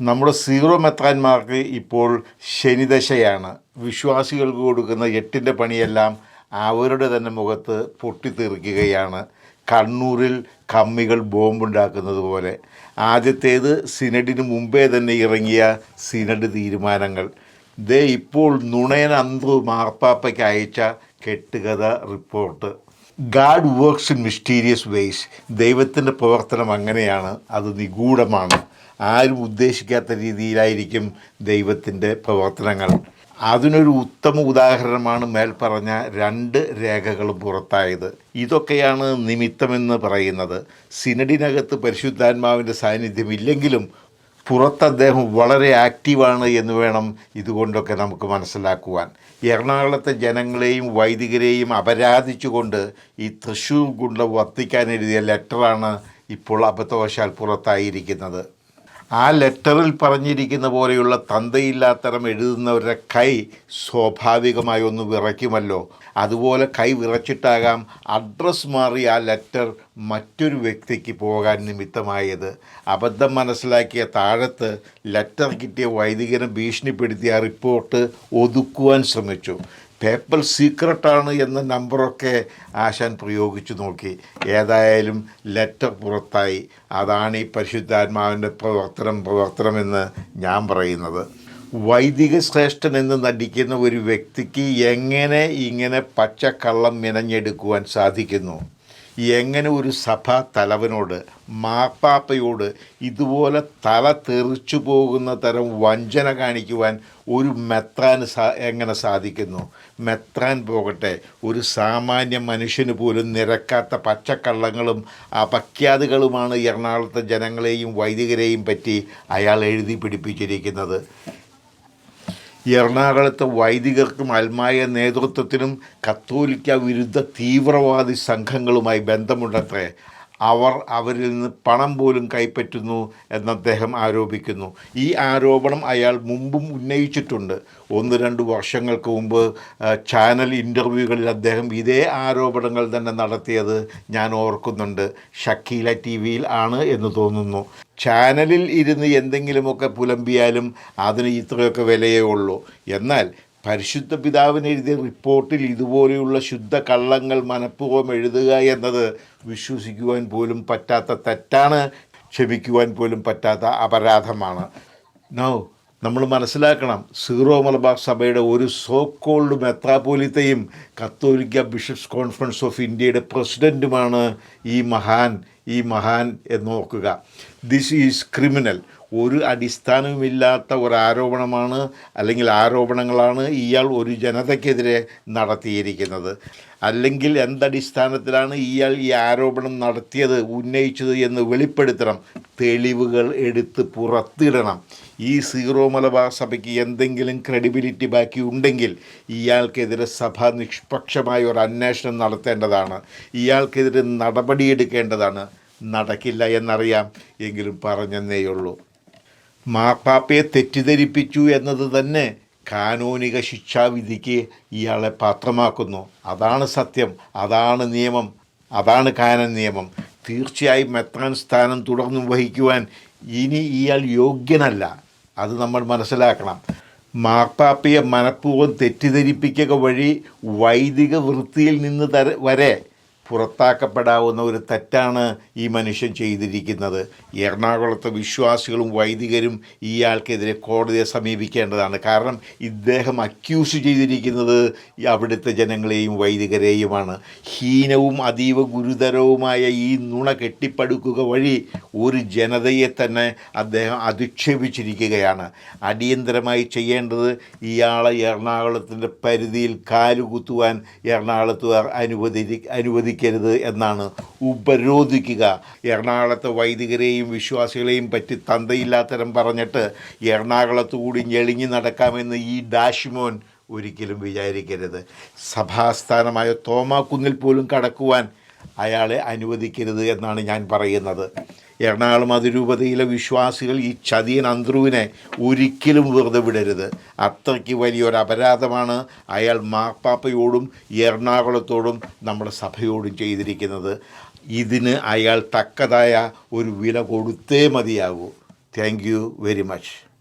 നമ്മുടെ സീറോ മെത്രാന്മാർക്ക് ഇപ്പോൾ ശനിദശയാണ്. വിശ്വാസികൾക്ക് കൊടുക്കുന്ന എട്ടിന്റെ പണിയെല്ലാം അവരുടെ തന്നെ മുഖത്ത് പൊട്ടിത്തെറിക്കുകയാണ്. കണ്ണൂരിൽ കമ്മികൾ ബോംബുണ്ടാക്കുന്നത് പോലെ. ആദ്യത്തേത് സിനഡിന് മുമ്പേ തന്നെ ഇറങ്ങിയ സിനഡ് തീരുമാനങ്ങൾ. ദേ ഇപ്പോൾ നുണയൻ അന്തു മാർപ്പാപ്പയ്ക്ക് അയച്ച കെട്ടുകഥ report. God works in mysterious ways ദൈവത്തിന്റെ പ്രവർത്തനം അങ്ങനെയാണ്. അത് നിഗൂഢമാണ്. ആരും ഉദ്ദേശിക്കാത്ത രീതിയിലായിരിക്കും ദൈവത്തിന്റെ പ്രവർത്തനങ്ങൾ. അതിനൊരു ഉത്തമ ഉദാഹരണമാണ് മേൽപ്പറഞ്ഞ പറഞ്ഞ രണ്ട് രേഖകളും പുറത്തായത്. ഇതൊക്കെയാണ് നിമിത്തമെന്ന് പറയുന്നത്. സിനഡിനകത്ത് പരിശുദ്ധാത്മാവിന്റെ സാന്നിധ്യം ഇല്ലെങ്കിലും പുറത്ത് അദ്ദേഹം വളരെ ആക്റ്റീവാണ് എന്ന് വേണം ഇതുകൊണ്ടൊക്കെ നമുക്ക് മനസ്സിലാക്കുവാൻ. എറണാകുളത്തെ ജനങ്ങളെയും വൈദികരെയും അപരാധിച്ചുകൊണ്ട് ഈ തൃശ്ശൂർ ഗുണ്ട വത്തിക്കാൻ എഴുതിയ ലെറ്ററാണ് ഇപ്പോൾ അബദ്ധവശാൽ പുറത്തായിരിക്കുന്നത്. ആ ലെറ്ററിൽ പറഞ്ഞിരിക്കുന്ന പോലെയുള്ള തന്തയില്ലാത്തരം എഴുതുന്നവരുടെ കൈ സ്വാഭാവികമായി ഒന്ന് വിറയ്ക്കുമല്ലോ. അതുപോലെ കൈ വിറച്ചിട്ടാകാം അഡ്രസ്സ് മാറി ആ ലെറ്റർ മറ്റൊരു വ്യക്തിക്ക് പോകാൻ നിമിത്തമായത്. അബദ്ധം മനസ്സിലാക്കിയ താഴത്ത് ലെറ്റർ കിട്ടിയ വൈദികനെ ഭീഷണിപ്പെടുത്തിയ റിപ്പോർട്ട് ഒതുക്കുവാൻ ശ്രമിച്ചു. പേപ്പർ സീക്രട്ടാണ് എന്ന നമ്പറൊക്കെ ആശാൻ പ്രയോഗിച്ചു നോക്കി. ഏതായാലും ലെറ്റർ പുറത്തായി. അതാണ് ഈ പരിശുദ്ധാത്മാവിന്റെ പ്രവർത്തനം പ്രവർത്തനമെന്ന് ഞാൻ പറയുന്നത്. വൈദിക ശ്രേഷ്ഠൻ എന്ന് നടിക്കുന്ന ഒരു വ്യക്തിക്ക് എങ്ങനെ ഇങ്ങനെ പച്ചക്കള്ളം മിനഞ്ഞെടുക്കുവാൻ സാധിക്കുന്നു? എങ്ങനെ ഒരു സഭാ തലവനോട് മാപ്പാപ്പയോട് ഇതുപോലെ തല തെറിച്ചു പോകുന്ന തരം വഞ്ചന കാണിക്കുവാൻ ഒരു മെത്രാന് സാ എങ്ങനെ സാധിക്കുന്നു? മെത്രാൻ പോകട്ടെ ഒരു സാമാന്യ മനുഷ്യന് പോലും നിരക്കാത്ത പച്ചക്കള്ളങ്ങളും അപഖ്യാതികളുമാണ് എറണാകുളത്തെ ജനങ്ങളെയും വൈദികരെയും പറ്റി അയാൾ എഴുതി പിടിപ്പിച്ചിരിക്കുന്നത്. എറണാകുളത്തെ വൈദികർക്കും അൽമായ നേതൃത്വത്തിനും കത്തോലിക്ക വിരുദ്ധ തീവ്രവാദി സംഘങ്ങളുമായി ബന്ധമുണ്ടത്രേ. അവർ അവരിൽ നിന്ന് പണം പോലും കൈപ്പറ്റുന്നു എന്ന് അദ്ദേഹം ആരോപിക്കുന്നു. ഈ ആരോപണം അയാൾ മുമ്പും ഉന്നയിച്ചിട്ടുണ്ട്. ഒന്ന് രണ്ട് വർഷങ്ങൾക്ക് മുമ്പ് ചാനൽ ഇന്റർവ്യൂകളിൽ അദ്ദേഹം ഇതേ ആരോപണങ്ങൾ തന്നെ നടത്തിയത് ഞാൻ ഓർക്കുന്നുണ്ട്. ഷക്കീല ടി വിയിൽ ആണ് എന്ന് തോന്നുന്നു. ചാനലിൽ ഇരുന്ന് എന്തെങ്കിലുമൊക്കെ പുലമ്പിയാലും അതിന് ഇത്രയൊക്കെ വിലയേ ഉള്ളൂ. എന്നാൽ പരിശുദ്ധ പിതാവിന് എഴുതിയ റിപ്പോർട്ടിൽ ഇതുപോലെയുള്ള ശുദ്ധ കള്ളങ്ങൾ മനഃപൂർവം എഴുതുക എന്നത് വിശ്വസിക്കുവാൻ പോലും പറ്റാത്ത തെറ്റാണ് ക്ഷമിക്കുവാൻ പോലും പറ്റാത്ത അപരാധമാണ്. നോ നമ്മൾ മനസ്സിലാക്കണം സീറോ മലബാർ സഭയുടെ ഒരു സോ കോൾഡ് മെത്രാപോലിത്തയും കത്തോലിക്ക ബിഷപ്സ് കോൺഫറൻസ് ഓഫ് ഇന്ത്യയുടെ പ്രസിഡന്റുമാണ് ഈ മഹാൻ ഈ മഹാൻ എന്ന് നോക്കുക ദിസ് ഈസ് ക്രിമിനൽ ഒരു അടിസ്ഥാനവുമില്ലാത്ത ഒരു ആരോപണമാണ് അല്ലെങ്കിൽ ആരോപണങ്ങളാണ് ഇയാൾ ഒരു ജനതയ്ക്കെതിരെ നടത്തിയിരിക്കുന്നത്. അല്ലെങ്കിൽ എന്തടിസ്ഥാനത്തിലാണ് ഇയാൾ ഈ ആരോപണം നടത്തിയത് ഉന്നയിച്ചത് എന്ന് വെളിപ്പെടുത്തണം. തെളിവുകൾ എടുത്ത് പുറത്തിടണം. ഈ സീറോ മലബാർ സഭയ്ക്ക് എന്തെങ്കിലും ക്രെഡിബിലിറ്റി ബാക്കി ഉണ്ടെങ്കിൽ ഇയാൾക്കെതിരെ സഭ നിഷ്പക്ഷമായ ഒരു അന്വേഷണം നടത്തേണ്ടതാണ്. ഇയാൾക്കെതിരെ നടപടിയെടുക്കേണ്ടതാണ് നടക്കില്ല എന്നറിയാം. എങ്കിലും പറഞ്ഞെന്നേയുള്ളൂ. മാപ്പാപ്പയെ തെറ്റിദ്ധരിപ്പിച്ചു എന്നത് തന്നെ കാനൂനിക ശിക്ഷാവിധിക്ക് ഇയാളെ പാത്രമാക്കുന്നു. അതാണ് സത്യം അതാണ് നിയമം അതാണ് കാനൻ നിയമം. തീർച്ചയായും മെത്രാൻ സ്ഥാനം തുടർന്നു വഹിക്കുവാൻ ഇനി ഇയാൾ യോഗ്യനല്ല. അത് നമ്മൾ മനസ്സിലാക്കണം. മാർപ്പാപ്പയെ മനഃപൂർവം തെറ്റിദ്ധരിപ്പിക്കുക വഴി വൈദിക വൃത്തിയിൽ നിന്ന് തര വരെ പുറത്താക്കപ്പെടാവുന്ന ഒരു തെറ്റാണ് ഈ മനുഷ്യൻ ചെയ്തിരിക്കുന്നത്. എറണാകുളത്തെ വിശ്വാസികളും വൈദികരും ഇയാൾക്കെതിരെ കോടതിയെ സമീപിക്കേണ്ടതാണ്. കാരണം ഇദ്ദേഹം അക്യൂസ് ചെയ്തിരിക്കുന്നത് അവിടുത്തെ ജനങ്ങളെയും വൈദികരെയുമാണ്. ഹീനവും അതീവ ഗുരുതരവുമായ ഈ നുണ കെട്ടിപ്പടുക്കുക വഴി ഒരു ജനതയെ തന്നെ അദ്ദേഹം അധിക്ഷേപിച്ചിരിക്കുകയാണ്. അടിയന്തരമായി ചെയ്യേണ്ടത് ഇയാളെ എറണാകുളത്തിന്റെ പരിധിയിൽ കാലുകുത്തുവാൻ എറണാകുളത്തുകാർ അനുവദി അനുവദിക്കരുത് എന്നാണ് ഉപരോധിക്കുക. എറണാകുളത്തെ വൈദികരെയും വിശ്വാസികളെയും പറ്റി തന്തയില്ലാത്തരം പറഞ്ഞിട്ട് എറണാകുളത്ത് കൂടി ഞെളിഞ്ഞു നടക്കാമെന്ന് ഈ ഡാഷ്മോൻ ഒരിക്കലും വിചാരിക്കരുത്. സഭാസ്ഥാനമായ തോമാക്കുന്നിൽ പോലും കടക്കുവാൻ അയാളെ അനുവദിക്കരുത് എന്നാണ് ഞാൻ പറയുന്നത്. എറണാകുളം അതിരൂപതയിലെ വിശ്വാസികൾ ഈ ചതിയൻ അന്ത്രുവിനെ ഒരിക്കലും വെറുതെ വിടരുത്. അത്രയ്ക്ക് വലിയൊരു അപരാധമാണ് അയാൾ മാർപ്പാപ്പയോടും എറണാകുളത്തോടും നമ്മുടെ സഭയോടും ചെയ്തിരിക്കുന്നത്. ഇതിന് അയാൾ തക്കതായ ഒരു വില കൊടുത്തേ മതിയാകൂ. Thank you very much